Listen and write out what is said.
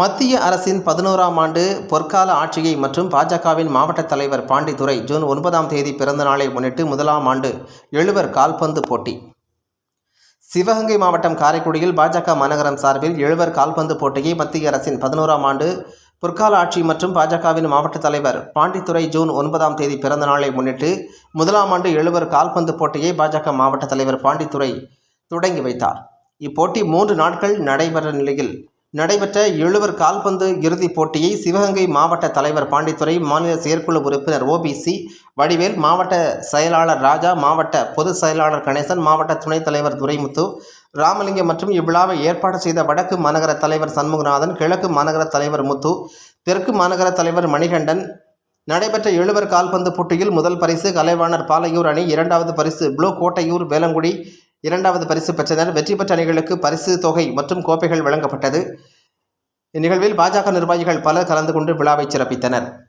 மத்திய அரசின் பதினோராம் ஆண்டு பொற்கால ஆட்சியை மற்றும் பாஜகவின் மாவட்ட தலைவர் பாண்டித்துரை ஜூன் ஒன்பதாம் தேதி பிறந்த நாளை முன்னிட்டு முதலாம் ஆண்டு எழுவர் கால்பந்து போட்டி. சிவகங்கை மாவட்டம் காரைக்குடியில் பாஜக மாநகரம் சார்பில் எழுவர் கால்பந்து போட்டியை மத்திய அரசின் பதினோராம் ஆண்டு பொற்கால ஆட்சி மற்றும் பாஜகவின் மாவட்ட தலைவர் பாண்டித்துரை ஜூன் ஒன்பதாம் தேதி பிறந்த நாளை முன்னிட்டு முதலாம் ஆண்டு எழுவர் கால்பந்து போட்டியை பாஜக மாவட்ட தலைவர் பாண்டித்துரை தொடங்கி வைத்தார். இப்போட்டி மூன்று நாட்கள் நடைபெற நிலையில் நடைபெற்ற எழுவர் கால்பந்து இறுதிப் போட்டியை சிவகங்கை மாவட்ட தலைவர் பாண்டித்துறை மாநில செயற்குழு உறுப்பினர் ஓபிசி வடிவேல் மாவட்ட செயலாளர் ராஜா மாவட்ட பொதுச் செயலாளர் கணேசன் மாவட்ட துணைத் தலைவர் துரைமுத்து ராமலிங்கம் மற்றும் இவ்விழாவை ஏற்பாடு செய்த வடக்கு மாநகர தலைவர் சண்முகநாதன் கிழக்கு மாநகர தலைவர் முத்து தெற்கு மாநகர தலைவர் மணிகண்டன். நடைபெற்ற எழுவர் கால்பந்து போட்டியில் முதல் பரிசு கலைவாணர் பாலையூர் அணி இரண்டாவது பரிசு ப்ளூ கோட்டையூர் வேலங்குடி இரண்டாவது பரிசு பெற்றனர் வெற்றி பெற்ற அணிகளுக்கு பரிசு தொகை மற்றும் கோப்பைகள் வழங்கப்பட்டது. இந்நிகழ்வில் பாஜக நிர்வாகிகள் பலர் கலந்து கொண்டு விழாவை சிறப்பித்தனர்.